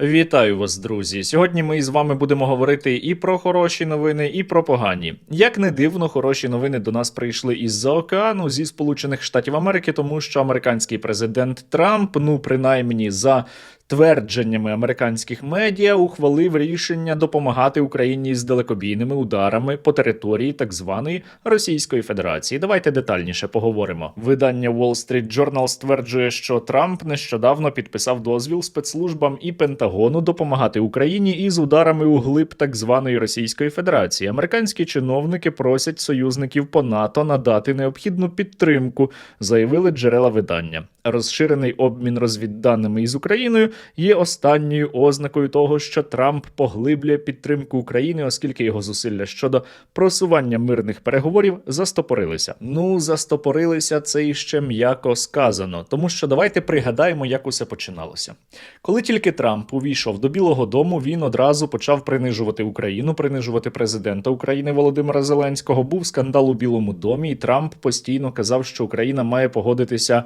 Вітаю вас, друзі! Сьогодні ми з вами будемо говорити і про хороші новини, і про погані. Як не дивно, хороші новини до нас прийшли із-за океану зі Сполучених Штатів Америки, тому що американський президент Трамп, ну принаймні за твердженнями американських медіа, ухвалив рішення допомагати Україні з далекобійними ударами по території так званої Російської Федерації. Давайте детальніше поговоримо. Видання Wall Street Journal стверджує, що Трамп нещодавно підписав дозвіл спецслужбам і Пентагону допомагати Україні із ударами у глиб так званої Російської Федерації. Американські чиновники просять союзників по НАТО надати необхідну підтримку, заявили джерела видання. Розширений обмін розвідданими із Україною є останньою ознакою того, що Трамп поглиблює підтримку України, оскільки його зусилля щодо просування мирних переговорів застопорилися. Ну, застопорилися це іще м'яко сказано, тому що давайте пригадаємо, як усе починалося. Коли тільки Трамп увійшов до Білого Дому, він одразу почав принижувати Україну, принижувати президента України Володимира Зеленського. Був скандал у Білому домі, і Трамп постійно казав, що Україна має погодитися.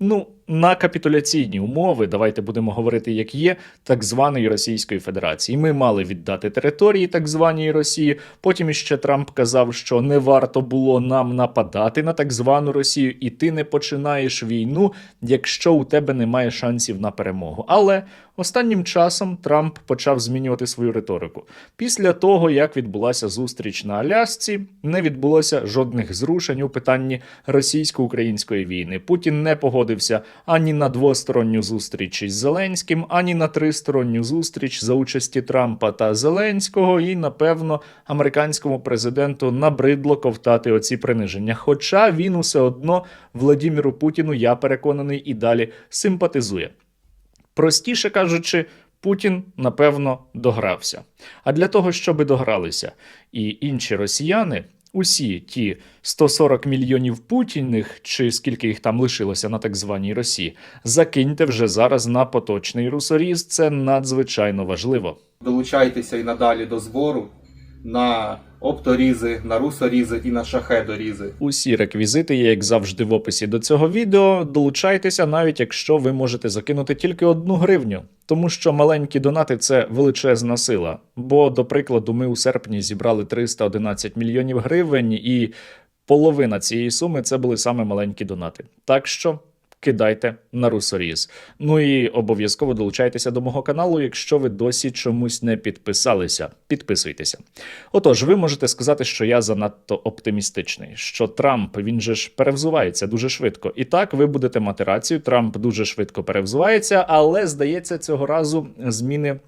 Ну, на капітуляційні умови, давайте будемо говорити, як є, так званої Російської Федерації. Ми мали віддати території так званій Росії. Потім іще Трамп казав, що не варто було нам нападати на так звану Росію, і ти не починаєш війну, якщо у тебе немає шансів на перемогу. Але останнім часом Трамп почав змінювати свою риторику. Після того, як відбулася зустріч на Алясці, не відбулося жодних зрушень у питанні російсько-української війни. Путін не погодився ані на двосторонню зустріч із Зеленським, ані на тристоронню зустріч за участі Трампа та Зеленського. І, напевно, американському президенту набридло ковтати оці приниження. Хоча він усе одно Владіміру Путіну, я переконаний, і далі симпатизує. Простіше кажучи, Путін напевно догрався. А для того, щоб догралися і інші росіяни, усі ті 140 мільйонів путіних, чи скільки їх там лишилося на так званій Росії, закиньте вже зараз на поточний русоріз. Це надзвичайно важливо. Долучайтеся і надалі до збору на опторізи, на русорізи і на шахедорізи. Усі реквізити є, як завжди, в описі до цього відео. Долучайтеся, навіть якщо ви можете закинути тільки одну гривню, тому що маленькі донати це величезна сила. Бо, до прикладу, ми у серпні зібрали 311 мільйонів гривень, і половина цієї суми це були саме маленькі донати. Так що. Кидайте на русоріз. Ну і обов'язково долучайтеся до мого каналу, якщо ви досі чомусь не підписалися. Підписуйтеся. Отож, ви можете сказати, що я занадто оптимістичний, що Трамп він же ж перевзувається дуже швидко. І так, ви будете мати рацію. Трамп дуже швидко перевзувається, але здається, цього разу зміни.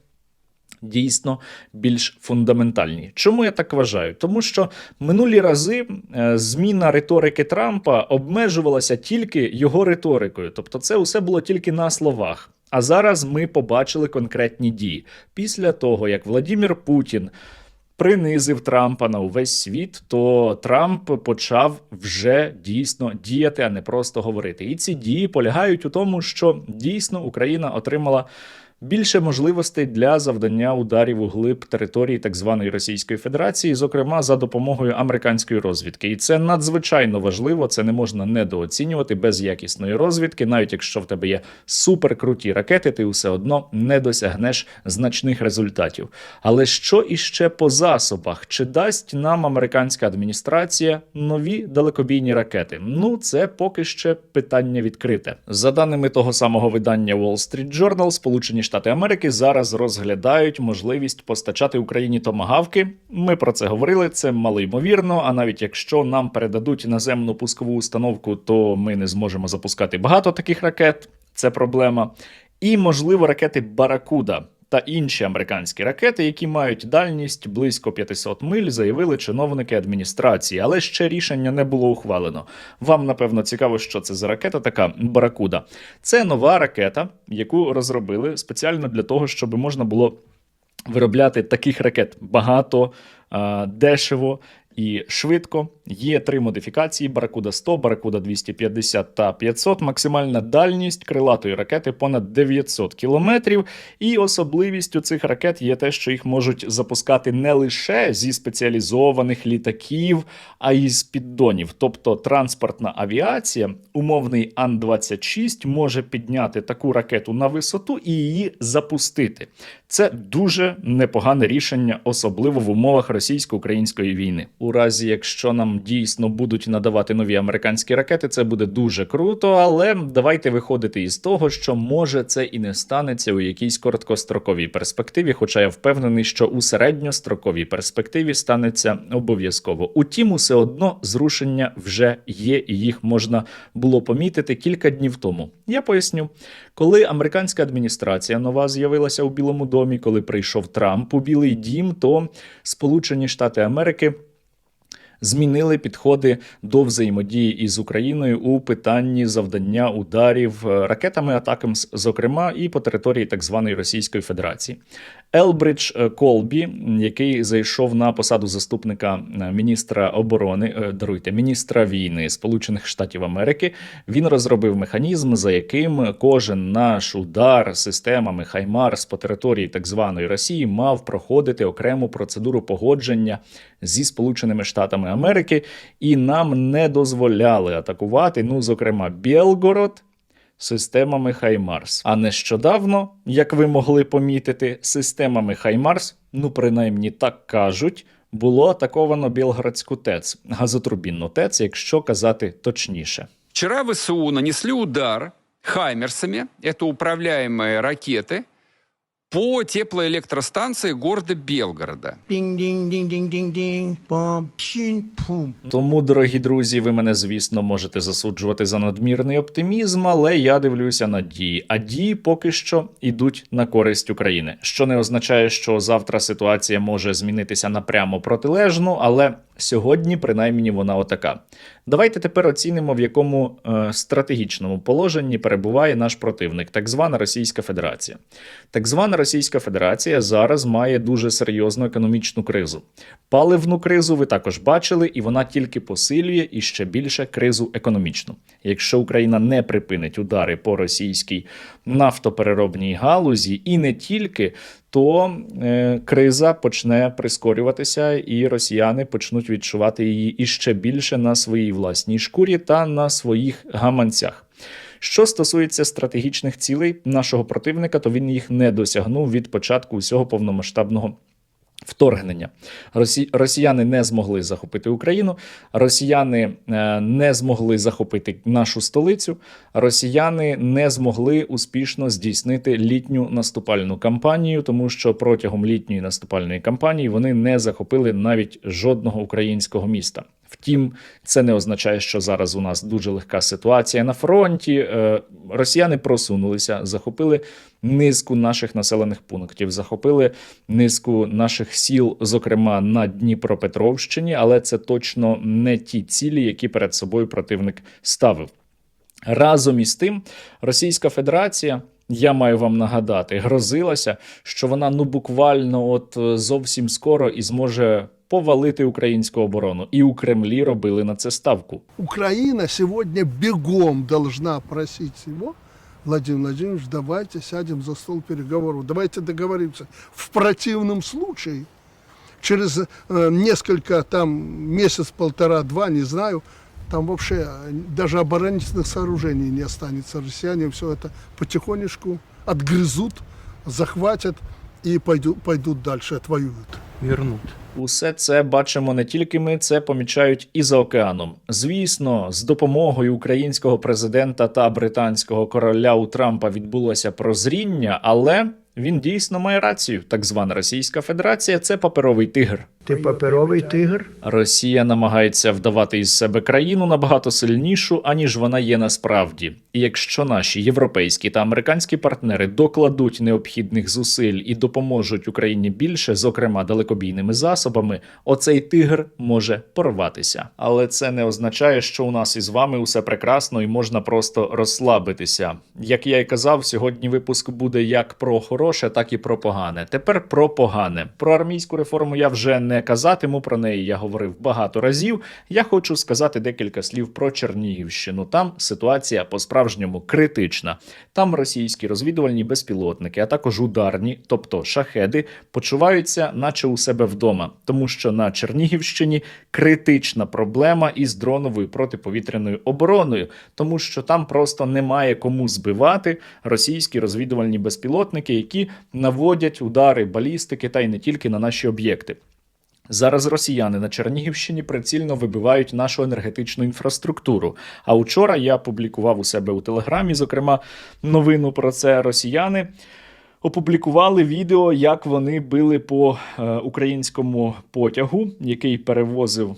Дійсно більш фундаментальні. Чому я так вважаю? Тому що минулі рази е, зміна риторики Трампа обмежувалася тільки його риторикою, тобто це усе було тільки на словах. А зараз ми побачили конкретні дії після того, як Владімір Путін принизив Трампа на увесь світ, то Трамп почав вже дійсно діяти, а не просто говорити. І ці дії полягають у тому, що дійсно Україна отримала. Більше можливостей для завдання ударів у глиб території так званої Російської Федерації, зокрема за допомогою американської розвідки, і це надзвичайно важливо. Це не можна недооцінювати без якісної розвідки. Навіть якщо в тебе є суперкруті ракети, ти все одно не досягнеш значних результатів. Але що іще по засобах? Чи дасть нам американська адміністрація нові далекобійні ракети? Ну це поки ще питання відкрите. За даними того самого видання Wall Street Journal, Сполучені Штати Америки зараз розглядають можливість постачати Україні томагавки. Ми про це говорили. Це малоймовірно. А навіть якщо нам передадуть наземну пускову установку, то ми не зможемо запускати багато таких ракет. Це проблема. І можливо ракети Баракуда. Та інші американські ракети, які мають дальність близько 500 миль, заявили чиновники адміністрації, але ще рішення не було ухвалено. Вам напевно цікаво, що це за ракета, така Баракуда. Це нова ракета, яку розробили спеціально для того, щоб можна було виробляти таких ракет багато, дешево і швидко. Є три модифікації: Баракуда 100, Баракуда 250 та 500. Максимальна дальність крилатої ракети понад 900 кілометрів. І особливістю цих ракет є те, що їх можуть запускати не лише зі спеціалізованих літаків, а й з піддонів. Тобто транспортна авіація, умовний Ан-26, може підняти таку ракету на висоту і її запустити. Це дуже непогане рішення, особливо в умовах російсько-української війни. У разі, якщо нам дійсно будуть надавати нові американські ракети, це буде дуже круто. Але давайте виходити із того, що може це і не станеться у якійсь короткостроковій перспективі. Хоча я впевнений, що у середньостроковій перспективі станеться обов'язково. Утім, усе одно зрушення вже є, і їх можна було помітити кілька днів тому. Я поясню, коли американська адміністрація нова з'явилася у Білому домі, коли прийшов Трамп у Білий Дім, то Сполучені Штати Америки. Змінили підходи до взаємодії із Україною у питанні завдання ударів е, ракетами атакам, зокрема, і по території так званої Російської Федерації. Елбридж е, Колбі, який зайшов на посаду заступника е, міністра оборони, е, даруйте міністра війни Сполучених Штатів Америки, він розробив механізм, за яким кожен наш удар системами Хаймарс по території так званої Росії мав проходити окрему процедуру погодження зі Сполученими Штатами Америки, і нам не дозволяли атакувати, ну зокрема, Білгород системами Хаймарс. А нещодавно, як ви могли помітити, системами Хаймарс, ну принаймні так кажуть, було атаковано Білградську ТЕЦ, газотурбінну ТЕЦ, якщо казати точніше. Вчера ВСУ нанесли удар «Хаймерсами», это управляемые ракеты, по теплоэлектростанции города Белгорода. Тому, дорогі друзі, ви мене, звісно, можете засуджувати за надмірний оптимізм, але я дивлюся на дії. А дії поки що йдуть на користь України, що не означає, що завтра ситуація може змінитися напрямо протилежну, але сьогодні, принаймні, вона отака. Давайте тепер оцінимо, в якому е, стратегічному положенні перебуває наш противник, так звана Російська Федерація. Так звана Російська Федерація зараз має дуже серйозну економічну кризу. Паливну кризу ви також бачили, і вона тільки посилює і ще більше кризу економічну. Якщо Україна не припинить удари по російській нафтопереробній галузі і не тільки, то е, криза почне прискорюватися, і росіяни почнуть відчувати її іще більше на своїй власній шкурі та на своїх гаманцях. Що стосується стратегічних цілей нашого противника, то він їх не досягнув від початку усього повномасштабного. Вторгнення Росі... Росіяни не змогли захопити Україну, Росіяни е, не змогли захопити нашу столицю, Росіяни не змогли успішно здійснити літню наступальну кампанію, тому що протягом літньої наступальної кампанії вони не захопили навіть жодного українського міста. Втім, це не означає, що зараз у нас дуже легка ситуація на фронті. Е, Росіяни просунулися, захопили низку наших населених пунктів, захопили низку наших сіл, зокрема на Дніпропетровщині, але це точно не ті цілі, які перед собою противник ставив. Разом із тим, Російська Федерація. Я маю вам нагадати, грозилася, що вона ну буквально от е, зовсім скоро і зможе повалити українську оборону. І у Кремлі робили на це ставку. Украина сегодня бегом должна просить его, Владимир Владимирович, давайте сядем за стол переговоров, давайте договоримся. В противном случае, через э, несколько там месяц, полтора, два, не знаю, там вообще э, даже оборонительных сооружений не останется. Россияне все это потихонечку отгрызут, захватят и пойдут, пойдут дальше, отвоюют. Вернут. Усе це бачимо не тільки ми, це помічають і за океаном. Звісно, з допомогою українського президента та британського короля у Трампа відбулося прозріння, але він дійсно має рацію. Так звана Російська Федерація це паперовий тигр. Ти паперовий тигр? Росія намагається вдавати із себе країну набагато сильнішу, аніж вона є насправді. І якщо наші європейські та американські партнери докладуть необхідних зусиль і допоможуть Україні більше, зокрема далекобійними засобами, оцей тигр може порватися. Але це не означає, що у нас із вами усе прекрасно і можна просто розслабитися. Як я й казав, сьогодні випуск буде як про хороше, так і про погане. Тепер про погане. Про армійську реформу я вже не не казатиму про неї, я говорив багато разів. Я хочу сказати декілька слів про Чернігівщину. Там ситуація по-справжньому критична. Там російські розвідувальні безпілотники, а також ударні, тобто шахеди, почуваються, наче у себе вдома, тому що на Чернігівщині критична проблема із дроновою протиповітряною обороною, тому що там просто немає кому збивати російські розвідувальні безпілотники, які наводять удари балістики та й не тільки на наші об'єкти. Зараз росіяни на Чернігівщині прицільно вибивають нашу енергетичну інфраструктуру. А учора я публікував у себе у телеграмі, зокрема, новину про це. Росіяни опублікували відео, як вони били по е, українському потягу, який перевозив.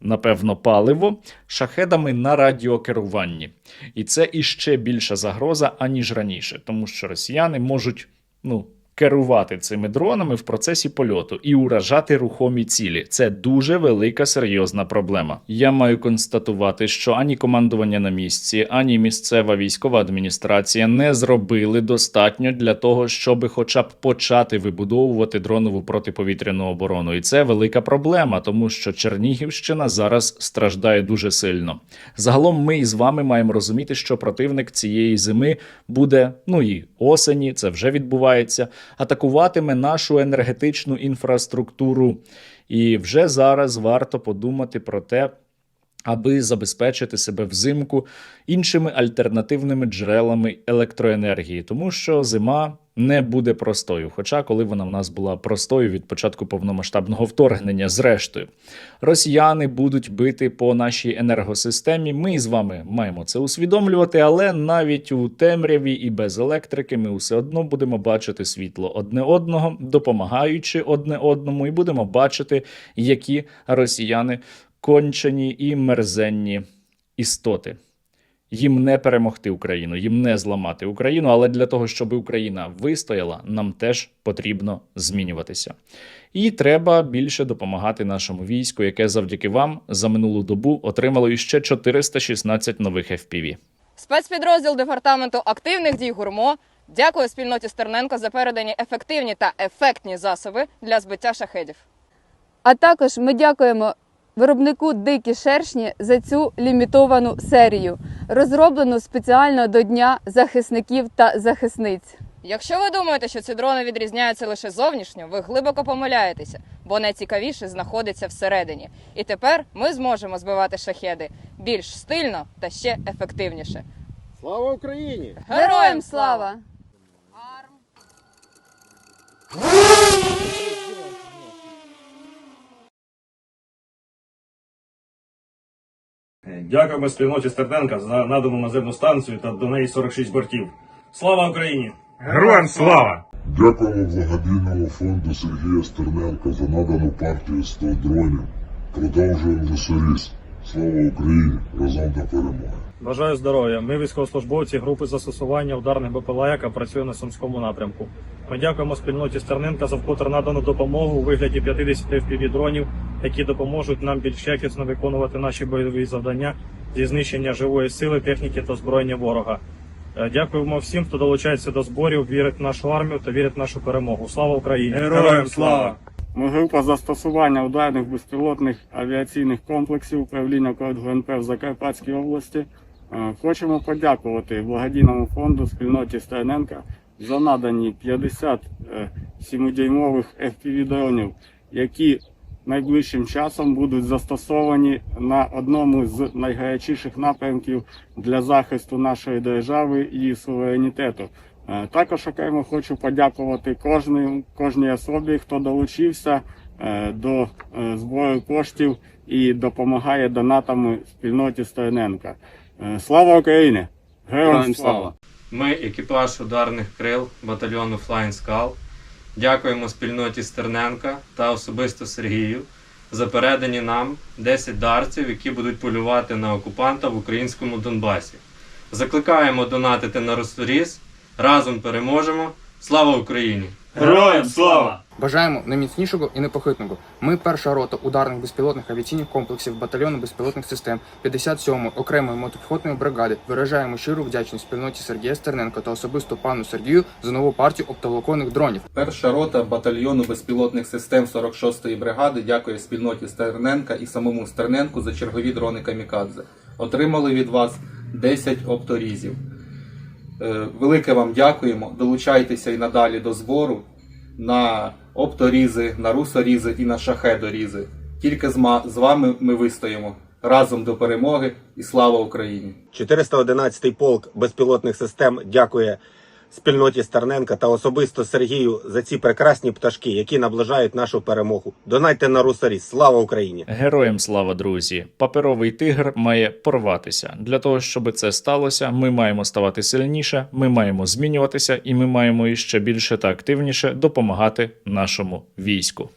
Напевно, паливо шахедами на радіокеруванні. І це іще більша загроза, аніж раніше, тому що росіяни можуть ну, керувати цими дронами в процесі польоту і уражати рухомі цілі. Це дуже велика серйозна проблема. Я маю констатувати, що ані командування на місці, ані місцева військова адміністрація не зробили достатньо для того, щоб хоча б почати вибудовувати дронову протиповітряну оборону. І це велика проблема, тому що Чернігівщина зараз страждає дуже сильно. Загалом, ми із вами маємо розуміти, що противник цієї зими буде, ну і осені, це вже відбувається, атакуватиме нашу енергетичну інфраструктуру. І вже зараз варто подумати про те, аби забезпечити себе взимку іншими альтернативними джерелами електроенергії, тому що зима не буде простою. Хоча, коли вона в нас була простою від початку повномасштабного вторгнення, зрештою, росіяни будуть бити по нашій енергосистемі. Ми з вами маємо це усвідомлювати, але навіть у темряві і без електрики ми все одно будемо бачити світло одне одного, допомагаючи одне одному, і будемо бачити, які росіяни кончені і мерзенні істоти. Їм не перемогти Україну, їм не зламати Україну, але для того, щоб Україна вистояла, нам теж потрібно змінюватися. І треба більше допомагати нашому війську, яке завдяки вам за минулу добу отримало іще 416 нових FPV. Спецпідрозділ департаменту активних дій гурмо дякує спільноті Стерненко за передані ефективні та ефектні засоби для збиття шахедів. А також ми дякуємо виробнику Дикі шершні за цю лімітовану серію, розроблену спеціально до Дня захисників та захисниць. Якщо ви думаєте, що ці дрони відрізняються лише зовнішньо, ви глибоко помиляєтеся, бо найцікавіше знаходиться всередині. І тепер ми зможемо збивати шахеди більш стильно та ще ефективніше. Слава Україні! Героям слава! Дякуємо спільноті Стерненка за надану наземну станцію та до неї 46 бортів. Слава Україні! Героям слава! Дякуємо благодійному фонду Сергія Стерненка за надану партію 100 дронів. Продовжуємо лісоріз. Слава Україні! Разом до перемоги! Бажаю здоров'я. Ми військовослужбовці групи застосування ударних БПЛА, яка працює на Сумському напрямку. Ми дякуємо спільноті Стерненка за вкотре надану допомогу у вигляді 50 fpv дронів, які допоможуть нам більш якісно виконувати наші бойові завдання зі знищення живої сили, техніки та озброєння ворога. Е, Дякуємо всім, хто долучається до зборів, вірить в нашу армію та вірить в нашу перемогу. Слава Україні! Героям слава! Ми група застосування ударних безпілотних авіаційних комплексів управління КОД ГНП в Закарпатській області. Е, Хочемо подякувати благодійному фонду спільноті Стерненка за надані 50 е, 7-дюймових FPV-дронів, які найближчим часом будуть застосовані на одному з найгарячіших напрямків для захисту нашої держави і суверенітету. Е, Також окремо хочу подякувати кожній, кожній особі, хто долучився е, до е, збору коштів і допомагає донатами спільноті Стерненка. Е, Слава Україні! Героям слава! Ми, екіпаж ударних крил батальйону Flying Skull, дякуємо спільноті Стерненка та особисто Сергію за передані нам 10 дарців, які будуть полювати на окупанта в українському Донбасі. Закликаємо донатити на Росторіз. Разом переможемо. Слава Україні! Героям слава! Бажаємо найміцнішого і непохитного. Ми перша рота ударних безпілотних авіаційних комплексів батальйону безпілотних систем 57-ї окремої мотопіхотної бригади. Виражаємо щиру вдячність спільноті Сергія Стерненка та особисто пану Сергію за нову партію оптоволоконних дронів. Перша рота батальйону безпілотних систем 46-ї бригади дякує спільноті Стерненка і самому Стерненку за чергові дрони Камікадзе. Отримали від вас 10 опторізів. Е, Велике вам дякуємо. Долучайтеся і надалі до збору на опторізи, на русорізи і на шахедорізи. Тільки з ма- з вами ми вистоїмо разом до перемоги і слава Україні! 411-й полк безпілотних систем дякує спільноті Стерненка та особисто Сергію за ці прекрасні пташки, які наближають нашу перемогу. Донайте на русарі. Слава Україні! Героям слава, друзі! Паперовий тигр має порватися. Для того, щоб це сталося, ми маємо ставати сильніше, ми маємо змінюватися, і ми маємо іще більше та активніше допомагати нашому війську.